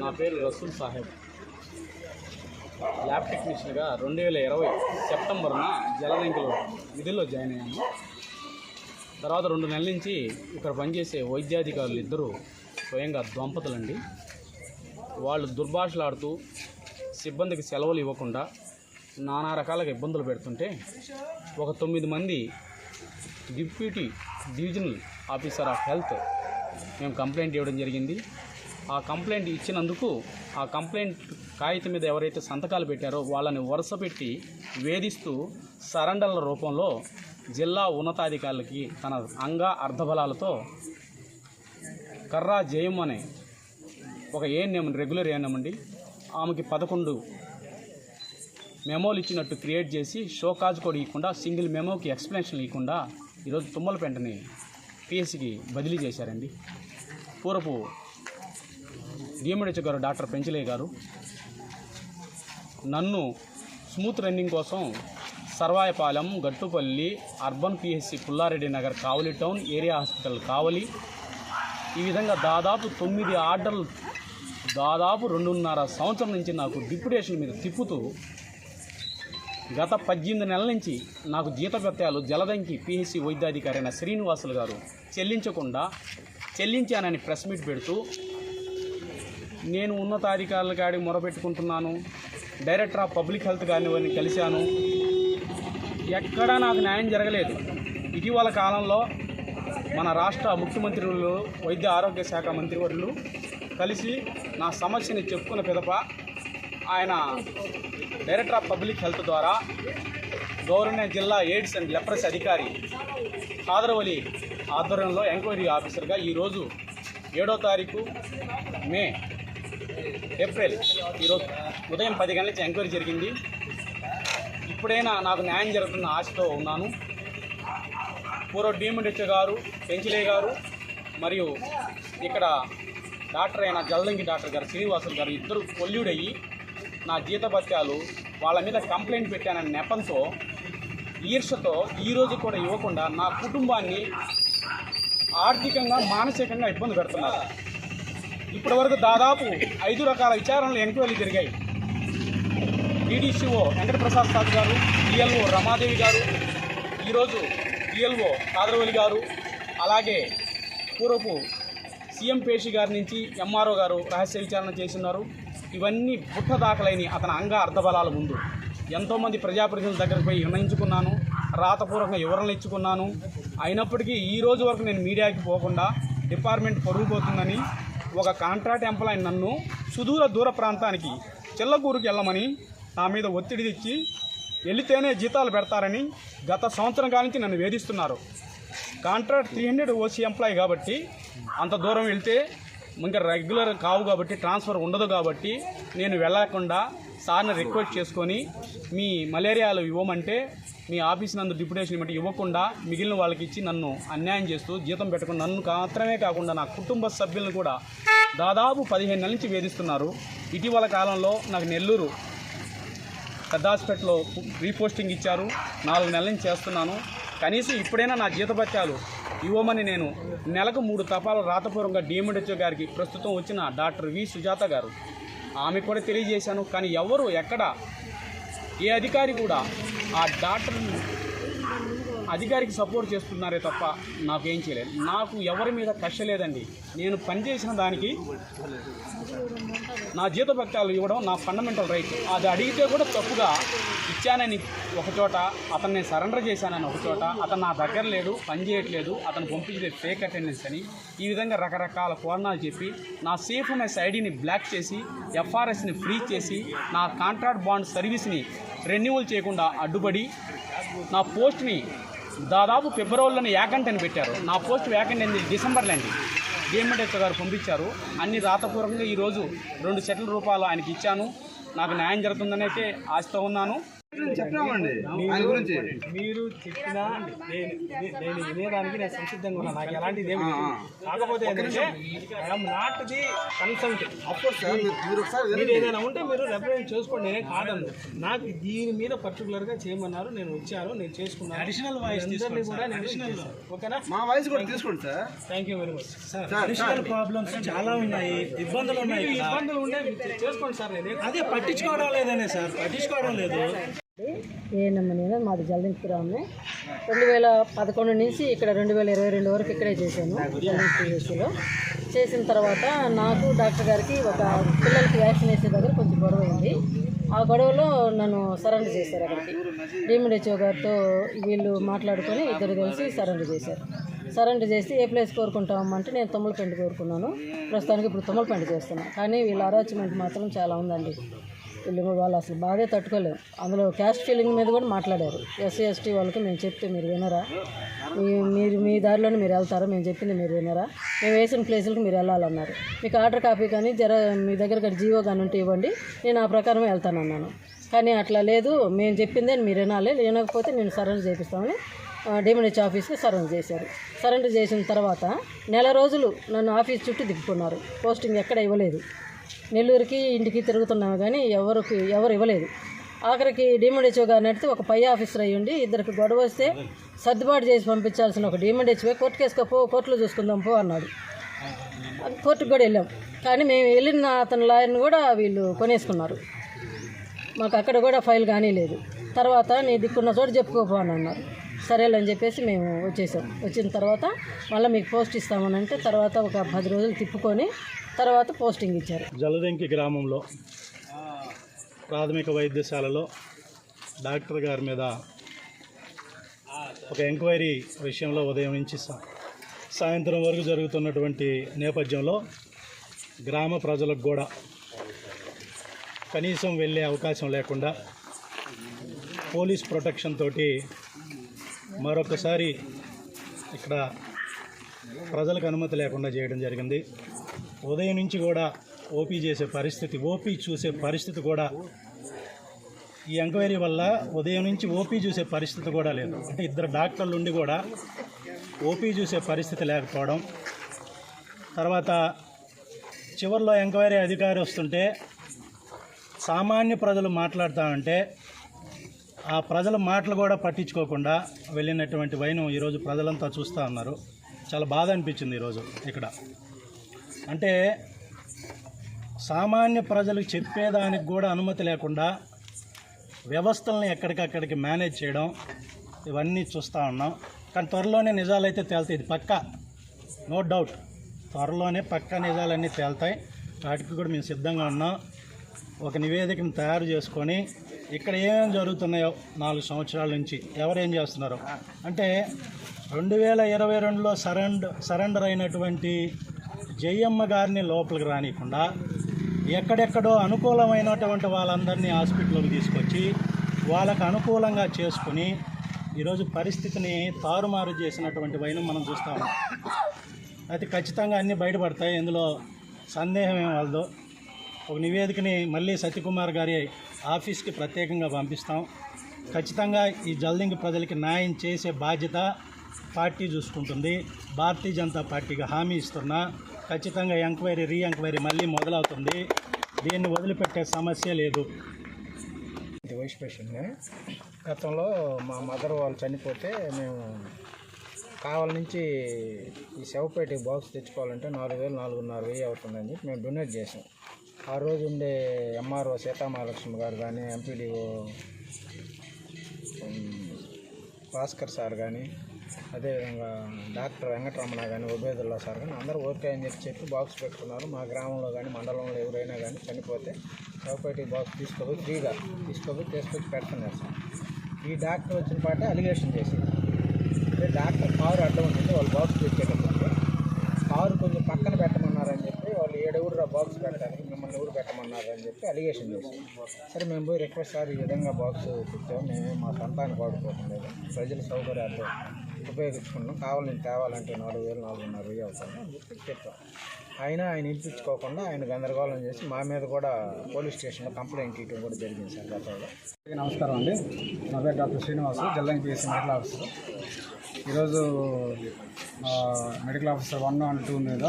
నా పేరు రసూల్ సాహెబ్. ల్యాబ్ టెక్నీషియన్గా రెండు వేల ఇరవై సెప్టెంబర్న జలదంకిలో విధుల్లో జాయిన్ అయ్యాను. తర్వాత రెండు నెలల నుంచి ఇక్కడ పనిచేసే వైద్యాధికారులు ఇద్దరు స్వయంగా దంపతులండి. వాళ్ళు దుర్భాషలాడుతూ సిబ్బందికి సెలవులు ఇవ్వకుండా నానా రకాలుగా ఇబ్బందులు పెడుతుంటే ఒక తొమ్మిది మంది deputy divisional officer of health మేము కంప్లైంట్ ఇవ్వడం జరిగింది. ఆ కంప్లైంట్ ఇచ్చినందుకు ఆ కంప్లైంట్ కాగితం మీద ఎవరైతే సంతకాలు పెట్టారో వాళ్ళని వరుస పెట్టి వేధిస్తూ సరండర్ల రూపంలో జిల్లా ఉన్నతాధికారులకి తన అంగ అర్ధబలాలతో కర్రా జయం అనే ఒక ఏఎన్ఎం రెగ్యులర్ ఏఎన్ఎం అండి ఆమెకి పదకొండు మెమోలు ఇచ్చినట్టు క్రియేట్ చేసి షో కాజ్ కూడా ఇవ్వకుండా సింగిల్ మెమోకి ఎక్స్ప్లెనేషన్ ఇవ్వకుండా ఈరోజు తుమ్మలపెంటని పిఎస్సికి బదిలీ చేశారండి. పూర్వపు డిఎంహెచ్ గారు డాక్టర్ పెంచలయ్య గారు. నన్ను స్మూత్ రన్నింగ్ కోసం Sarvayapalem Gattupalli urban PHC Pullareddy Nagar Kavali town area hospital Kavali. ఈ విధంగా దాదాపు తొమ్మిది ఆర్డర్లు దాదాపు రెండున్నర సంవత్సరం నుంచి నాకు డిప్యుటేషన్ మీద తిప్పుతూ గత పద్దెనిమిది నెలల నుంచి నాకు జీతభత్యాలు జలదంకి పిహెచ్సి వైద్యాధికారి అయిన శ్రీనివాసులు గారు చెల్లించకుండా చెల్లించానని ప్రెస్ మీట్ పెడుతూ నేను ఉన్నతాధికారుల కాడికి మొరపెట్టుకుంటున్నాను. డైరెక్టర్ ఆఫ్ పబ్లిక్ హెల్త్ గారిని వారిని కలిశాను. ఎక్కడా నాకు న్యాయం జరగలేదు. ఇటీవల కాలంలో మన రాష్ట్ర ముఖ్యమంత్రులు వైద్య ఆరోగ్య శాఖ మంత్రివర్యులు కలిసి నా సమస్యని చెప్పుకున్న పిదప ఆయన డైరెక్టర్ ఆఫ్ పబ్లిక్ హెల్త్ ద్వారా గౌరవనీయ జిల్లా ఎయిడ్స్ అండ్ లెప్రస్ అధికారి ఖాదరవలి ఆధ్వర్యంలో ఎంక్వైరీ ఆఫీసర్గా ఈరోజు ఏడో తారీఖు మే ఏప్రిల్ ఈరోజు ఉదయం పది గంటల నుంచి ఎంక్వైరీ జరిగింది. ఇప్పుడైనా నాకు న్యాయం జరుగుతున్న ఆశతో ఉన్నాను. పూర్వ డీఎండిహెచ్ గారు పెంచిలే గారు మరియు ఇక్కడ డాక్టర్ అయిన జల్దంగి డాక్టర్ గారు శ్రీనివాసులు గారు ఇద్దరు కొల్లుడయ్యి నా జీతభత్యాలు వాళ్ళ మీద కంప్లైంట్ పెట్టానని నెపంతో ఈర్షతో ఈరోజు కూడా ఇవ్వకుండా నా కుటుంబాన్ని ఆర్థికంగా మానసికంగా ఇబ్బంది పెడుతున్నారు. ఇప్పటివరకు దాదాపు ఐదు రకాల విచారణలు ఎంక్వైరీలు జరిగాయి. డీడీసీఓ వెంకటప్రసాద్ సాద్ గారు డిఎల్ఓ రమాదేవి గారు ఈరోజు డిఎల్ఓ కాదరవల్లి గారు అలాగే పూర్వపు సీఎం పేషి గారి నుంచి ఎంఆర్ఓ గారు రహస్య విచారణ చేస్తున్నారు ఇవన్నీ పుట్ట దాఖలైన అతని అంగ అర్ధబలాల ముందు. ఎంతోమంది ప్రజాప్రతినిధుల దగ్గరకు పోయి నిర్ణయించుకున్నాను. రాతపూర్వకంగా వివరణలు ఇచ్చుకున్నాను. అయినప్పటికీ ఈ రోజు వరకు నేను మీడియాకి పోకుండా డిపార్ట్మెంట్ పొరుగుపోతుందని ఒక కాంట్రాక్ట్ ఎంప్లాయ్ నన్ను సుదూర దూర ప్రాంతానికి చిల్లగూరుకి వెళ్ళమని నా మీద ఒత్తిడి తెచ్చి వెళితేనే జీతాలు పెడతారని గత సంవత్సరం కానించి నన్ను వేధిస్తున్నారు. Contract three hundred OC employee కాబట్టి అంత దూరం వెళ్తే ఇంకా రెగ్యులర్ కావు కాబట్టి ట్రాన్స్ఫర్ ఉండదు కాబట్టి నేను వెళ్ళకుండా సార్ని రిక్వెస్ట్ చేసుకొని మీ మలేరియాలు ఇవ్వమంటే మీ ఆఫీస్ నందు డిప్యుటేషన్ ఇవ్వమంటే ఇవ్వకుండా మిగిలిన వాళ్ళకి ఇచ్చి నన్ను అన్యాయం చేస్తూ జీతం పెట్టకుండా నన్ను మాత్రమే కాకుండా నా కుటుంబ సభ్యులను కూడా దాదాపు పదిహేను నెలల నుంచి వేధిస్తున్నారు. ఇటీవల కాలంలో నాకు నెల్లూరు పెద్ద హాస్పిటల్లో రీపోస్టింగ్ ఇచ్చారు. నాలుగు నెలల నుంచి చేస్తున్నాను. కనీసం ఇప్పుడైనా నా జీతభత్యాలు ఇవ్వమని నేను నెలకు మూడు తపాలు రాతపూర్వంగా డిఎండిహెచ్ఓ గారికి ప్రస్తుతం వచ్చిన డాక్టర్ వి సుజాత గారు. ఆమె కూడా తెలియజేశాను కానీ ఎవరు ఎక్కడ ఏ అధికారి కూడా ఆ డాక్టర్ అధికారికి సపోర్ట్ చేస్తున్నారే తప్ప నాకేం చేయలేదు. నాకు ఎవరి మీద కష్ట లేదండి. నేను పనిచేసిన దానికి నా జీతభత్యాలు ఇవ్వడం నా ఫండమెంటల్ రైట్ అది అడిగితే కూడా తప్పుగా ఇచ్చానని ఒక చోట అతన్ని సరెండర్ చేశానని ఒక చోట అతను నా దగ్గర లేడు పని చేయట్లేదు అతను పంపించే ఫేక్ అటెండెన్స్ అని ఈ విధంగా రకరకాల కోరణాలు చెప్పి నా సేఫ్నెస్ ఐడిని బ్లాక్ చేసి ఎఫ్ఆర్ఎస్ని ఫ్రీ చేసి నా కాంట్రాక్ట్ బాండ్ సర్వీస్ని రెన్యువల్ చేయకుండా అడ్డుపడి నా పోస్ట్ని దాదాపు ఫిబ్రవరిలోనే వ్యాకెంట్ అని పెట్టారు. నా పోస్ట్ వ్యాకెంట్ అయింది డిసెంబర్లో అండి. డిఎంఎడ్ఎస్ గారు పంపించారు. అన్ని రాతపూర్వకంగా ఈరోజు రెండు సెట్ల రూపాయలు ఆయనకి ఇచ్చాను. నాకు న్యాయం జరుగుతుందని అయితే ఆశతో ఉన్నాను. చెప్తామండి ఆయన గురించి. మీరు చెప్పినా నేను వినేదానికి నేను సంసిద్ధంగా ఉన్నాను. నాకు ఎలాంటిది ఏమి. కాకపోతే ఏంటంటే ఐఎమ్ నాట్ ది కన్సల్ట్ మీరు-. ఏదైనా ఉంటే మీరు రిప్రజెంట్ చేసుకోండి. నేనే కాదన్ను. నాకు దీని మీద పర్టికులర్గా చేయమన్నారు. నేను వచ్చాను. నేను చేసుకున్నాను. అడిషనల్ వాయిస్ కూడా నేను చేశాను. ఓకేనా? మా వయసు కూడా తీసుకోండి sir thank you very much sir sir problems చాలా ఉన్నాయి. ఇబ్బందులు ఉన్నాయి ఇబ్బందులు ఉంటే మీరు చేసుకోండి సార్ నేను అదే పట్టించుకోవడం లేదనే సార్ పట్టించుకోవడం లేదు. ఏ నేను మాది జల్దింపురాము. రెండు వేల పదకొండు నుంచి ఇక్కడ రెండు వేల ఇరవై రెండు వరకు ఇక్కడే చేశాను జల్దింపులో చేసిన తర్వాత నాకు డాక్టర్ గారికి ఒక పిల్లలకి వ్యాక్సిన్ వేసే దగ్గర కొంచెం గొడవ అయింది. ఆ గొడవలో నన్ను సరెండర్ చేశారు అక్కడికి. డిఎండిహెచ్ఓ గారితో వీళ్ళు మాట్లాడుకొని ఇద్దరు కలిసి సరెండర్ చేశారు. సరెండర్ చేసి ఏ ప్లేస్ కోరుకుంటామంటే నేను తుమ్మలపెండి కోరుకున్నాను. ప్రస్తుతానికి ఇప్పుడు తుమ్మలపెండి చేస్తున్నాను కానీ వీళ్ళ అరాచ్మెంట్ మాత్రం చాలా ఉందండి. వీళ్ళు వాళ్ళు అసలు బాగా తట్టుకోలేము అందులో క్యాస్ట్ ఫీలింగ్ మీద కూడా మాట్లాడారు. ఎస్సీ ఎస్టీ వాళ్ళకి మేము చెప్తే మీరు వినరా? మీ- మీరు మీ దారిలోనే మీరు వెళ్తారా? మేము చెప్పింది మీరు వినరా? మేము వేసిన ప్లేసులకు మీరు వెళ్ళాలన్నారు. మీకు ఆర్డర్ కాపీ కానీ జర మీ దగ్గర కానీ జీవో కానీ ఉంటే ఇవ్వండి. నేను ఆ ప్రకారం వెళ్తానన్నాను కానీ అట్లా లేదు. మేము చెప్పిందే మీరు వినాలి. వినకపోతే నేను సరెండర్ చేపిస్తామని డిమినిచ్ ఆఫీస్కి సరెండర్ చేశారు. సరెండర్ చేసిన తర్వాత నెల రోజులు నన్ను ఆఫీస్ చుట్టూ తిప్పుకున్నారు. పోస్టింగ్ ఎక్కడ ఇవ్వలేదు. నెల్లూరుకి ఇంటికి తిరుగుతున్నాము కానీ ఎవరికి ఎవరు ఇవ్వలేదు. ఆఖరికి డిఎంహెచ్ఓ గారిని అడిగితే ఒక పై ఆఫీసర్ అయ్యుండి ఇద్దరికి గొడవ వస్తే సర్దుబాటు చేసి పంపించాల్సిన ఒక డిఎంహెచ్ఓ కోర్టు కేసుగా పో కోర్టులో చూసుకుందాం పో అన్నాడు. కోర్టుకు కూడా వెళ్ళాం. కానీ మేము వెళ్ళిన అతని లాయర్ని కూడా వీళ్ళు కొనేసుకున్నారు. మాకు అక్కడ కూడా ఫైల్ కానీ లేదు తర్వాత నీ దిక్కున్న చోట చెప్పుకోపో అని అన్నారు. సరేలే అని చెప్పేసి మేము వచ్చేసాం. వచ్చిన తర్వాత మళ్ళీ మీకు పోస్ట్ ఇస్తామని అంటే తర్వాత ఒక పది రోజులు తిప్పుకొని తర్వాత పోస్టింగ్ ఇచ్చారు. జలదంకి గ్రామంలో ప్రాథమిక వైద్యశాలలో డాక్టర్ గారి మీద ఒక ఎంక్వైరీ విషయంలో ఉదయం నుంచి సాయంత్రం వరకు జరుగుతున్నటువంటి నేపథ్యంలో గ్రామ ప్రజలకు కూడా కనీసం వెళ్ళే అవకాశం లేకుండా పోలీస్ ప్రొటెక్షన్ తోటి మరొకసారి ఇక్కడ ప్రజలకు అనుమతి లేకుండా చేయడం జరిగింది. ఉదయం నుంచి కూడా ఓపీ చేసే పరిస్థితి ఓపీ చూసే పరిస్థితి కూడా ఈ ఎంక్వైరీ వల్ల ఉదయం నుంచి ఓపీ చూసే పరిస్థితి కూడా లేదు. అంటే ఇద్దరు డాక్టర్లు ఉండి కూడా ఓపీ చూసే పరిస్థితి లేకపోవడం. తర్వాత చివరిలో ఎంక్వైరీ అధికారి వస్తుంటే సామాన్య ప్రజలు మాట్లాడుతామంటే ఆ ప్రజల మాటలు కూడా పట్టించుకోకుండా వెళ్ళినటువంటి వైనం ఈరోజు ప్రజలంతా చూస్తూ ఉన్నారు. చాలా బాధ అనిపించింది ఈరోజు ఇక్కడ. అంటే సామాన్య ప్రజలకు చెప్పేదానికి కూడా అనుమతి లేకుండా వ్యవస్థల్ని ఎక్కడికక్కడికి మేనేజ్ చేయడం ఇవన్నీ చూస్తూ ఉన్నాం. కానీ త్వరలోనే నిజాలైతే తేలుతాయి. ఇది పక్కా. No doubt. త్వరలోనే పక్కా నిజాలన్నీ తేలుతాయి. వాటికి కూడా మేము సిద్ధంగా ఉన్నాం. ఒక నివేదికను తయారు చేసుకొని ఇక్కడ ఏమేమి జరుగుతున్నాయో నాలుగు సంవత్సరాల నుంచి ఎవరేం చేస్తున్నారో? అంటే రెండు వేల ఇరవై రెండులో సరెండర్ సరెండర్ అయినటువంటి జయమ్మ గారిని లోపలికి రానియకుండా ఎక్కడెక్కడో అనుకూలమైనటువంటి వాళ్ళందరినీ హాస్పిటల్కి తీసుకొచ్చి వాళ్ళకు అనుకూలంగా చేసుకుని ఈరోజు పరిస్థితిని తారుమారు చేసినటువంటి వైనం మనం చూస్తాము అయితే ఖచ్చితంగా అన్నీ బయటపడతాయి. ఇందులో సందేహం ఏం వాళ్ళదో ఒక నివేదికని మళ్ళీ సత్యకుమార్ గారి ఆఫీస్కి ప్రత్యేకంగా పంపిస్తాం. ఖచ్చితంగా ఈ జల్దింగ్ ప్రజలకి న్యాయం చేసే బాధ్యత పార్టీ చూసుకుంటుంది. భారతీయ జనతా పార్టీకి హామీ ఇస్తున్నా ఖచ్చితంగా ఎంక్వైరీ రీ ఎంక్వైరీ మళ్ళీ మొదలవుతుంది. దీన్ని వదిలిపెట్టే సమస్య లేదు. ఇది వైస్ పేషెంట్ని గతంలో మా మదర్ వాళ్ళు చనిపోతే మేము కావాల నుంచి ఈ శవపేటకి బాక్స్ తెచ్చుకోవాలంటే నాలుగు వేలు నాలుగున్నర వెయ్యి అవుతుందని చెప్పి మేము డొనేట్ చేసాం. ఆ రోజు ఉండే ఎంఆర్ఓ సీతామహాలక్ష్మి గారు కానీ ఎంపీడీఓ భాస్కర్ సార్ కానీ అదేవిధంగా డాక్టర్ వెంకటరమణ కానీ ఉబేదుల్లా సార్ కానీ అందరూ ఓకే అని చెప్పి చెప్పి బాక్స్ పెట్టుకున్నారు. మా గ్రామంలో కానీ మండలంలో ఎవరైనా కానీ చనిపోతే చౌపేటి బాక్స్ తీసుకోపోయి ఫ్రీగా తీసుకోపోయి తీసుకొచ్చి పెడుతున్నారు సార్. ఈ డాక్టర్ వచ్చిన పాటే అలిగేషన్ చేసింది. అంటే డాక్టర్ కారు అడ్డం ఉంటుంది వాళ్ళు బాక్స్ పెట్టేటప్పుడు కారు కొంచెం పక్కన పెట్ట చెప్పి వాళ్ళు బాక్స్ పెట్టాలి మిమ్మల్ని ఎవరు పెట్టమన్నారు అని చెప్పి అలిగేషన్ చేశాం సరే మేము పోయి రిక్వెస్ట్ సార్ ఈ విధంగా బాక్స్ తెచ్చాం మేము మా సంతానికి వాడుకోవడం ప్రజల సౌకర్యాలు ఉపయోగించుకున్నాం. కావాలని తేవాలంటే నాలుగు వేలు నాలుగున్నర వెయ్యి అవుతాను అని చెప్పి చెప్పాం. ఆయన ఆయన ఇప్పించుకోకుండా ఆయన గందరగోళం చేసి మా మీద కూడా పోలీస్ స్టేషన్లో కంప్లైంట్ ఇవ్వడం కూడా జరిగింది సార్ గతంలో. నమస్కారం అండి. నా పేరు డాక్టర్ శ్రీనివాస్ జిల్లా ఎంపీఎస్సీ మెడికల్ ఆఫీసర్ ఈరోజు medical officer one and two మీద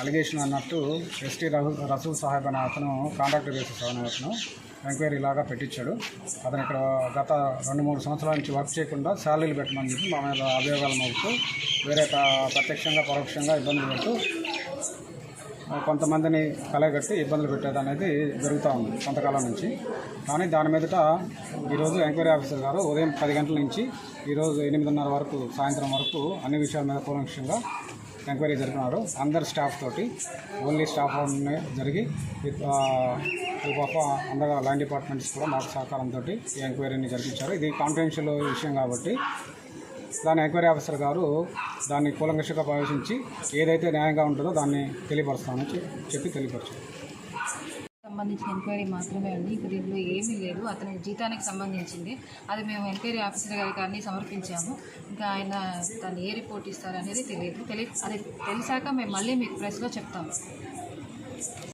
అలిగేషన్ అన్నట్టు ఎస్టీ రహు రసూల్ సాహెబ్ అనే అతను కాంట్రాక్టర్ బేసిస్ అనే అతను ఎంక్వైరీ లాగా పెట్టించాడు అతను ఇక్కడ గత రెండు మూడు సంవత్సరాల నుంచి వర్క్ చేయకుండా శాలరీలు పెట్టమని చెప్పి మా మీద అభియోగాలు మోపుతూ వేరే ప్రత్యక్షంగా పరోక్షంగా ఇబ్బందులు పెడుతూ కొంతమందిని కలగట్టి ఇబ్బందులు పెట్టేది అనేది జరుగుతూ ఉంది కొంతకాలం నుంచి. కానీ దాని మీదట ఈరోజు ఎంక్వైరీ ఆఫీసర్ గారు ఉదయం పది గంటల నుంచి ఈరోజు ఎనిమిదిన్నర వరకు సాయంత్రం వరకు అన్ని విషయాల మీద పూర్వక్షంగా ఎంక్వైరీ జరిపినారు. అందరి స్టాఫ్ తోటి ఓన్లీ స్టాఫ్ జరిగి విత్ పాప అందరూ ల్యాండ్ డిపార్ట్మెంట్స్ కూడా మాకు సహకారంతో ఈ ఎంక్వైరీని జరిపించారు. ఇది కాన్ఫిడెన్షియల్ విషయం కాబట్టి దాని ఎంక్వైరీ ఆఫీసర్ గారు దాన్ని కూలంకషగా ప్రవేశించి ఏదైతే న్యాయంగా ఉంటుందో దాన్ని తెలియపరుస్తామని చెప్పి తెలియపరచారు. సంబంధించిన ఎంక్వైరీ మాత్రమే ఉంది ఇక దీంట్లో ఏమీ లేదు. అతని జీతానికి సంబంధించింది. అది మేము ఎంక్వైరీ ఆఫీసర్ గారికి అన్ని సమర్పించాము. ఇంకా ఆయన దాన్ని ఏ రిపోర్ట్ ఇస్తారనేది తెలియదు. తెలియ అది తెలిసాక మేము మళ్ళీ మీకు ప్రెస్లో చెప్తాము.